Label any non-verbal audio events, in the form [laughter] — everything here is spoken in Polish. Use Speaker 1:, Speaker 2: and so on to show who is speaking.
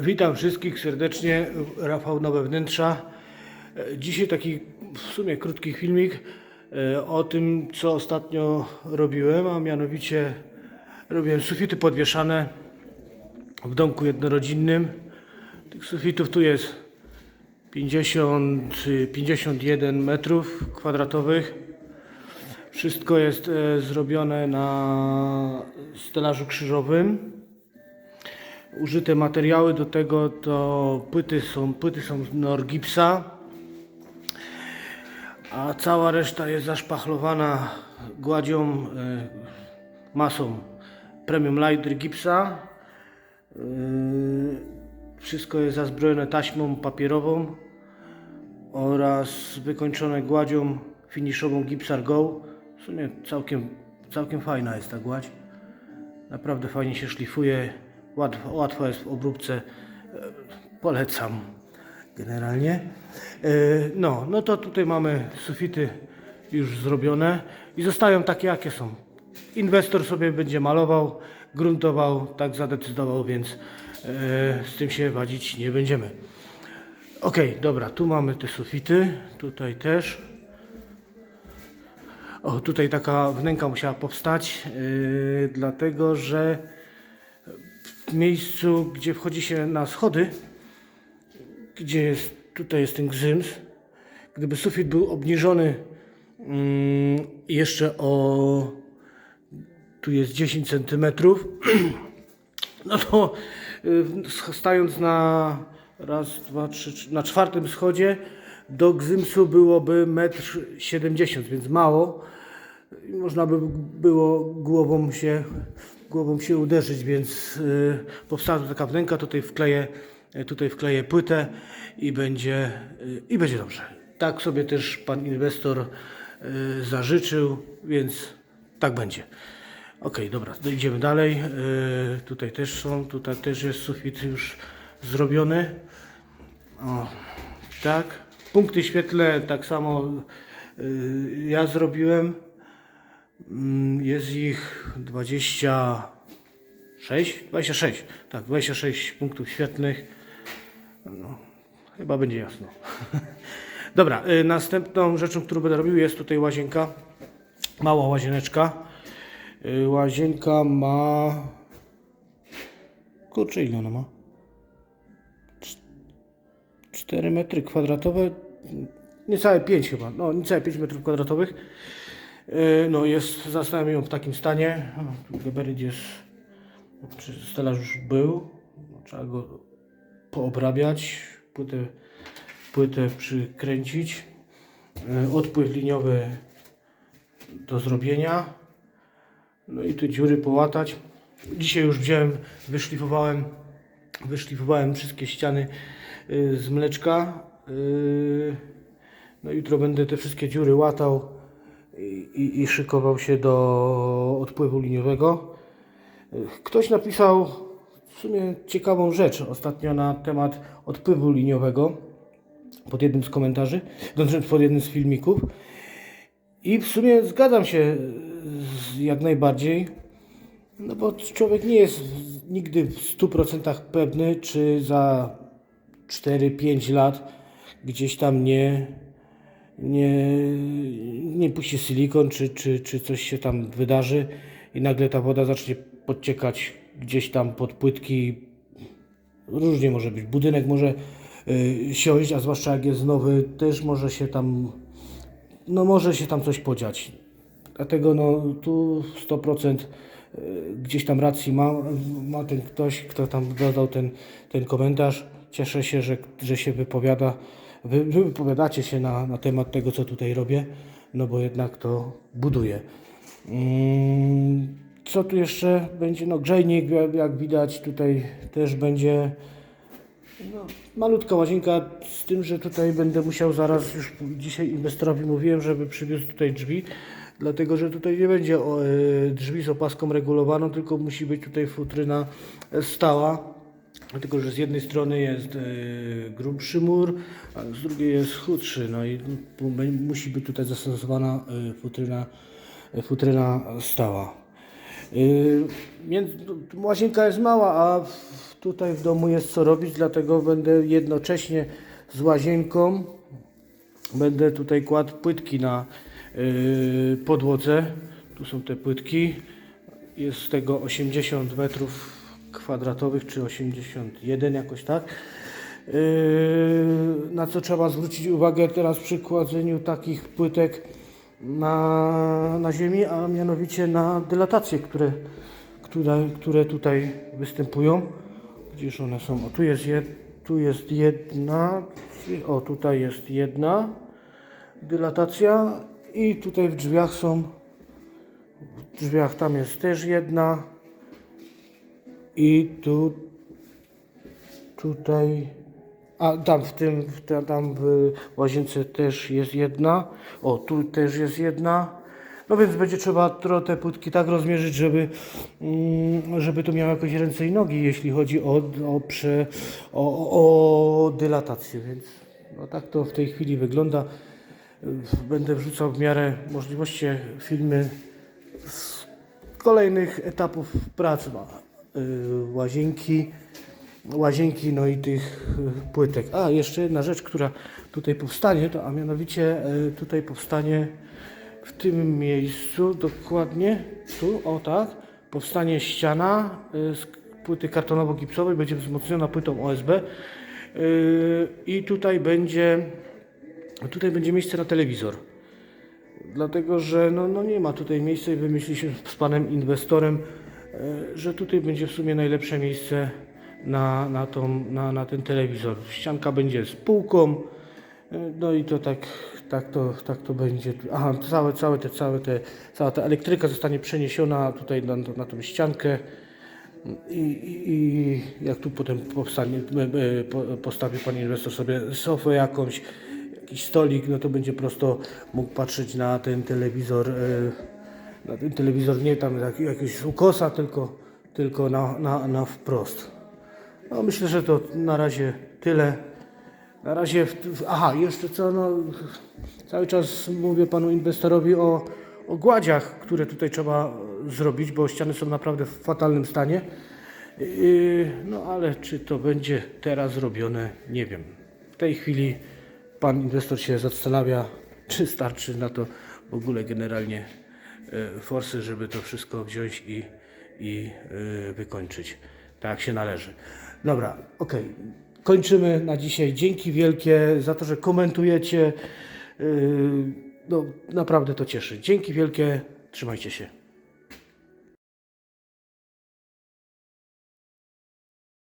Speaker 1: Witam wszystkich serdecznie, Rafał Nowe Wnętrza. Dzisiaj taki w sumie krótki filmik e, o tym, co ostatnio robiłem, a mianowicie robiłem sufity podwieszane w domku jednorodzinnym. Tych sufitów tu jest 50, y, 51 metrów kwadratowych. Wszystko jest e, zrobione na stelażu krzyżowym. Użyte materiały do tego to płyty są, płyty są z Norgipsa, a cała reszta jest zaszpachlowana gładzią, e, masą Premium Light Gipsa. E, Wszystko jest zazbrojone taśmą papierową oraz wykończone gładzią finishową Gipsar Go. W sumie całkiem, całkiem fajna jest ta gładź. Naprawdę fajnie się szlifuje, łatwo jest w obróbce. E, Polecam generalnie. E, No, no to tutaj mamy sufity już zrobione i zostają takie jakie są. Inwestor sobie będzie malował, gruntował, tak zadecydował, więc e, z tym się wadzić nie będziemy. Ok, dobra, tu mamy te sufity, tutaj też. O, tutaj taka wnęka musiała powstać, dlatego że miejscu, gdzie wchodzi się na schody, gdzie jest, tutaj jest ten gzyms, gdyby sufit był obniżony mm, jeszcze o, tu jest 10 cm, [clears throat] no to y, stając na raz, dwa, trzy, na czwartym schodzie do Gzymsu byłoby 1,70 m, więc mało. Można by było głową się, głową się uderzyć, więc y, powstała tu taka wnęka, tutaj wkleję, y, tutaj wkleję płytę i będzie, y, i będzie dobrze. Tak sobie też pan inwestor zażyczył, więc tak będzie. Ok, dobra, idziemy dalej. Tutaj też są, tutaj też jest sufit już zrobiony. O, tak. Punkty świetle tak samo ja zrobiłem. Mm, Jest ich 26, 26, tak, 26 punktów świetlnych. No, chyba będzie jasno. [laughs] Dobra, y, następną rzeczą, którą będę robił jest tutaj łazienka. Mała łazieneczka. Y, Łazienka ma... Kurczę, ile ona ma? 4 metry kwadratowe, niecałe 5 chyba, no niecałe 5 metrów kwadratowych. Yy, No jest, zastanawiam ją w takim stanie. Gabaryt jest, czy stelaż już był, no, trzeba go poobrabiać, płytę, płytę przykręcić, Yy, odpływ liniowy do zrobienia, no i te dziury połatać. Dzisiaj już wziąłem, wyszlifowałem, wyszlifowałem wszystkie ściany y, z mleczka. No jutro będę te wszystkie dziury łatał i, i, szykował się do odpływu liniowego. Ktoś napisał w sumie ciekawą rzecz ostatnio na temat odpływu liniowego pod jednym z komentarzy, [laughs] znaczy pod jednym z filmików. I w sumie zgadzam się jak najbardziej, no bo człowiek nie jest nigdy w 100% pewny, czy za 4-5 lat gdzieś tam nie, nie, nie puści silikon, czy, czy, czy coś się tam wydarzy i nagle ta woda zacznie podciekać gdzieś tam pod płytki. Różnie może być. Budynek może y, siąść, a zwłaszcza jak jest nowy, też może się tam no może się tam coś podziać. Dlatego no tu 100% y, gdzieś tam racji ma, ma ten ktoś, kto tam dodał ten, ten komentarz. Cieszę się, że, że się wypowiada, wy, wy wypowiadacie się na, na temat tego, co tutaj robię, no bo jednak to buduje. Mm, Co tu jeszcze będzie? No grzejnik, jak- widać, tutaj też będzie no, malutka łazienka, z tym, że tutaj będę musiał zaraz, już dzisiaj inwestorowi mówiłem, żeby przywiózł tutaj drzwi, dlatego, że tutaj nie będzie e, drzwi z opaską regulowaną, tylko musi być tutaj futryna e, stała, dlatego, że z jednej strony jest e, grubszy mur, a z drugiej jest chudszy, no i mu- musi być tutaj zastosowana e, futryna, e, futryna stała. Yy, Więc łazienka jest mała, a tutaj w domu jest co robić, dlatego będę jednocześnie z łazienką będę tutaj kładł płytki na podłodze. Tu są te płytki. Jest z tego 80 metrów kwadratowych, czy 81 jakoś tak. Yy, na co trzeba zwrócić uwagę teraz przy kładzeniu takich płytek na, na ziemi, a mianowicie na dylatacje, które, które, które tutaj występują. Gdzież one są? O, tu jest, jed, tu jest jedna, o tutaj jest jedna dylatacja i tutaj w drzwiach są, w drzwiach tam jest też jedna i tu tutaj a tam w tym, w te- tam w łazience też jest jedna. O, tu też jest jedna. No więc będzie trzeba te płytki tak rozmierzyć, żeby, mm, żeby to miało jakoś ręce i nogi, jeśli chodzi o, o, prze, o, o, dylatację. Więc no tak to w tej chwili wygląda. Będę wrzucał w miarę możliwości filmy z kolejnych etapów pracy łazienki, łazienki, no i tych y, płytek. A, jeszcze jedna rzecz, która tutaj powstanie, to a mianowicie y, tutaj powstanie w tym miejscu, dokładnie tu, o tak, powstanie ściana y, z płyty kartonowo-gipsowej, będzie wzmocniona płytą OSB y, i tutaj będzie, tutaj będzie miejsce na telewizor. Dlatego, że no, no nie ma tutaj miejsca i wymyśliliśmy z panem inwestorem, że tutaj będzie w sumie najlepsze miejsce na, na, tą, na, na ten telewizor. Ścianka będzie z półką, e, no i to tak, tak, to, tak to będzie. Aha, całe, całe te, całe te, cała ta elektryka zostanie przeniesiona tutaj na, na tą ściankę. I, i, I jak tu potem powstanie, e, e, po- postawi pan inwestor sobie sofę jakąś, jakiś stolik, no to będzie prosto mógł patrzeć na ten telewizor, e, telewizor nie tam jak, jakiegoś ukosa, tylko, tylko na, na, na wprost. No myślę, że to na razie tyle. Na razie, w, aha, jeszcze co, no, cały czas mówię panu inwestorowi o, o gładziach, które tutaj trzeba zrobić, bo ściany są naprawdę w fatalnym stanie. Yy, no ale czy to będzie teraz zrobione, nie wiem. W tej chwili pan inwestor się zastanawia, czy starczy na to w ogóle generalnie forsy, żeby to wszystko wziąć i, i e, wykończyć tak się należy. Dobra, okej. Kończymy na dzisiaj. Dzięki wielkie za to, że komentujecie. Yy, No, naprawdę to cieszy. Dzięki wielkie. Trzymajcie się.